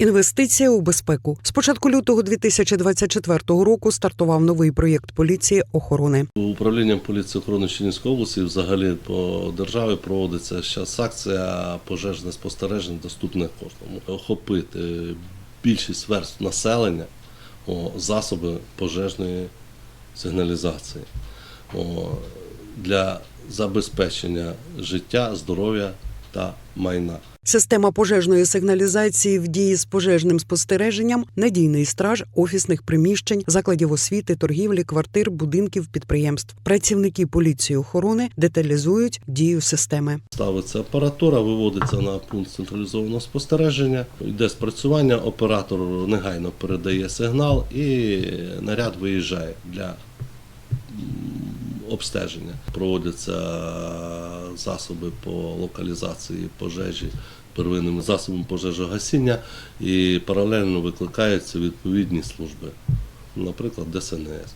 Інвестиція у безпеку. З початку лютого 2024 року стартував новий проєкт поліції охорони. Управлінням поліції охорони Чернівської області взагалі по державі проводиться зараз акція пожежне спостереження доступне кожному. Охопити більшість верств населення засоби пожежної сигналізації для забезпечення життя, здоров'я та майна. Система пожежної сигналізації в дії з пожежним спостереженням, надійний страж офісних приміщень, закладів освіти, торгівлі, квартир, будинків, підприємств. Працівники поліції охорони деталізують дію системи. Ставиться апаратура, виводиться на пункт централізованого спостереження, йде спрацювання, оператор негайно передає сигнал і наряд виїжджає для обстеження. Проводяться засоби по локалізації пожежі первинними засобами пожежогасіння і паралельно викликаються відповідні служби, наприклад, ДСНС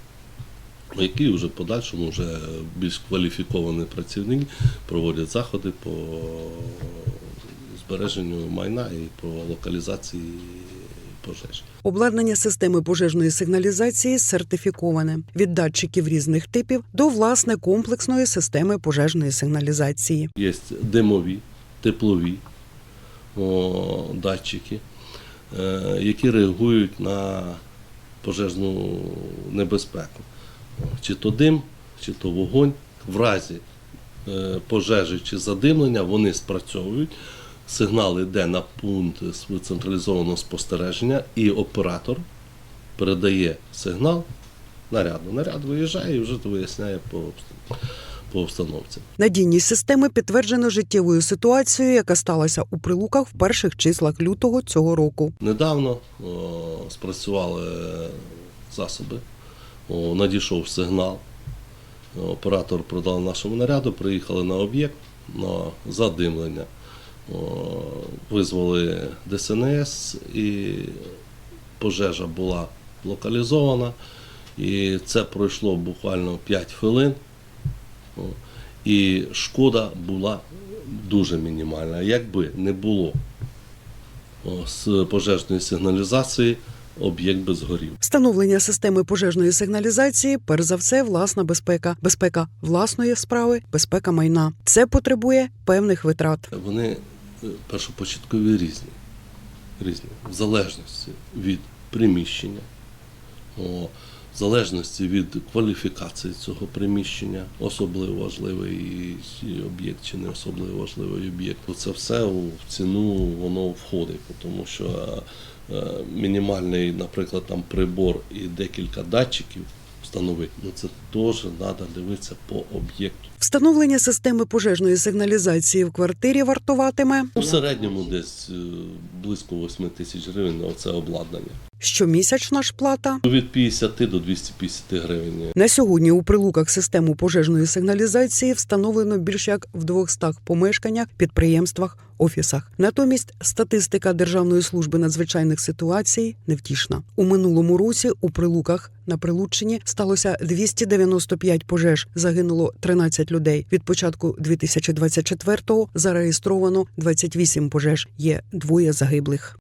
які вже в подальшому вже більш кваліфіковані працівники проводять заходи по збереженню майна і по локалізації пожеж. Обладнання системи пожежної сигналізації сертифіковане від датчиків різних типів до власне комплексної системи пожежної сигналізації. Є димові, теплові о, датчики, е, які реагують на пожежну небезпеку. Чи то дим, чи то вогонь. В разі е, пожежі чи задимлення вони спрацьовують. Сигнал йде на пункт централізованого спостереження, і оператор передає сигнал наряду. Наряд виїжджає і вже виясняє по, обст- по обстановці. Надійність системи підтверджено життєвою ситуацією, яка сталася у прилуках в перших числах лютого цього року. Недавно о, спрацювали засоби, о, надійшов сигнал. Оператор продав нашому наряду, приїхали на об'єкт на задимлення. Визвали ДСНС і пожежа була локалізована. І це пройшло буквально 5 хвилин. І шкода була дуже мінімальна. Якби не було з пожежної сигналізації, об'єкт би згорів. Встановлення системи пожежної сигналізації, перш за все, власна безпека, безпека власної справи, безпека майна. Це потребує певних витрат. Вони першопочаткові різні, різні, в залежності від приміщення, в залежності від кваліфікації цього приміщення, особливо важливий об'єкт чи не особливо важливий об'єкт. Це все в ціну воно входить, тому що е, е, мінімальний, наприклад, там прибор і декілька датчиків встановити, ну це теж треба дивитися по об'єкту. Встановлення системи пожежної сигналізації в квартирі вартуватиме У середньому десь е, близько 8 тисяч гривень на це обладнання. Щомісячна ж плата. Від 50 до 250 гривень. На сьогодні у прилуках систему пожежної сигналізації встановлено більш як в 200 помешканнях, підприємствах, офісах. Натомість статистика Державної служби надзвичайних ситуацій невтішна. У минулому році у прилуках на Прилуччині сталося 295 пожеж. Загинуло 13 людей. Від початку 2024-го зареєстровано 28 пожеж. Є двоє загиблих.